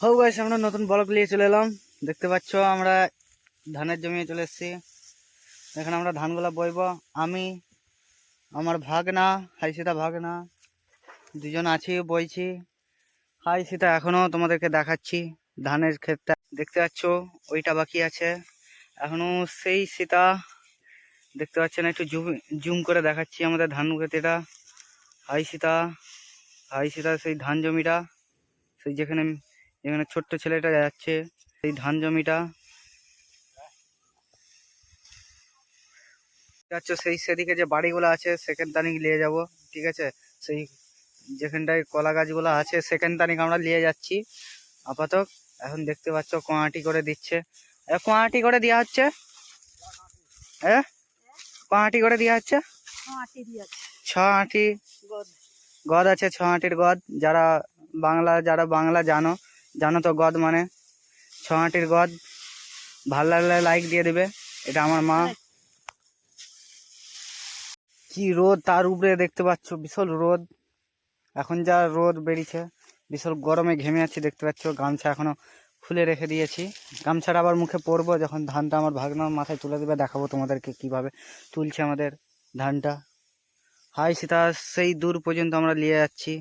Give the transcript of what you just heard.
হো গাইস আমরা নতুন ব্লক নিয়ে চলে এলাম। দেখতে পাচ্ছ, আমরা ধানের জমিয়ে চলে এসেছি। এখানে আমরা ধানগুলা বইব। আমি, আমার ভাগনা, হাই সীতা ভাগনা, দুজন আছি, বইছি। হাই সীতা, এখনও তোমাদেরকে দেখাচ্ছি ধানের ক্ষেতটা। দেখতে পাচ্ছ, ওইটা বাকি আছে। এখনও সেই সীতা, দেখতে পাচ্ছেন একটু জুম জুম করে দেখাচ্ছি আমাদের ধান ক্ষেতেটা। হাই সীতা হাই সীতা, সেই ধান জমিটা, সেই যেখানে যেখানে ছোট্ট ছেলেটা যাচ্ছে সেই ধান জমিটা। যাচ্ছে সেই সেদিকে যে বাড়িগুলো আছে সেখান তানিক নিয়ে যাব ঠিক আছে? সেই যেখানটায় কলা গাছগুলো আছে সেখান তানিক আমরা নিয়ে যাচ্ছি। আপাতত এখন দেখতে পাচ্ছ কোয়াটি করে দিচ্ছে। এ, কোয়াটি করে দেওয়া হচ্ছে? হ্যাঁ কোয়াটি করে দেওয়া হচ্ছে? ছ আঁটি। গদ আছে ছ আঁটির গদ। যারা বাংলা যারা বাংলা জানো জানো তো গদ মানে? ছ গদ। ভালো লাগলে লাইক দিয়ে দিবে। এটা আমার মা। কি রোদ তার উপরে দেখতে পাচ্ছ? বিশাল রোদ। এখন যা রোদ বেরিয়েছে, বিশাল গরমে ঘেমে আছি, দেখতে পাচ্ছ। গামছা এখনও খুলে রেখে দিয়েছি। গামছাটা আবার মুখে পরবো, যখন ধানটা আমার ভাগনার মাথায় তুলে দেবে, দেখাবো তোমাদেরকে কীভাবে তুলছে আমাদের ধানটা। হাই সীতা, সেই দূর পর্যন্ত আমরা নিয়ে যাচ্ছি।